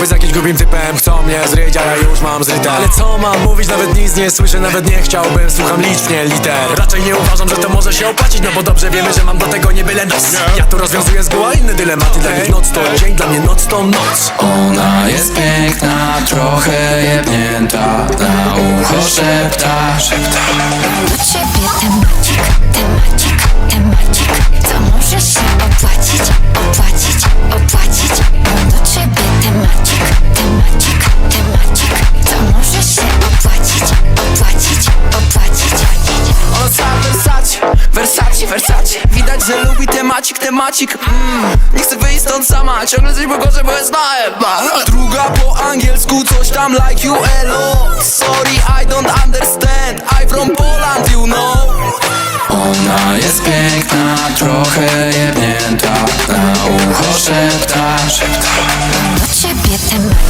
Jakby z jakimś głupim typem. Chcą mnie zryć, a ja już mam zryte Ale co mam mówić, nawet nic nie słyszę, nawet nie chciałbym. Słucham licznie liter. Raczej nie uważam, że to może się opłacić, no bo dobrze wiemy, że mam do tego nie byle nos Ja tu rozwiązuję zgoła inne dylematy, dla nich noc to dzień, dla mnie noc to noc. Ona jest piękna, trochę jebnięta. Na ucho szepta, szepta Versace, Widać, że lubi temacik, temacik. Mm. Nie chcę wyjść stąd sama. Ciągle coś pogorzę, bo jest na Druga po angielsku, coś tam like you, elo. Sorry, I don't understand. I from Poland, you know. Ona jest piękna, trochę jebnięta. Na ucho szepta, szepta. Do ciebie temacik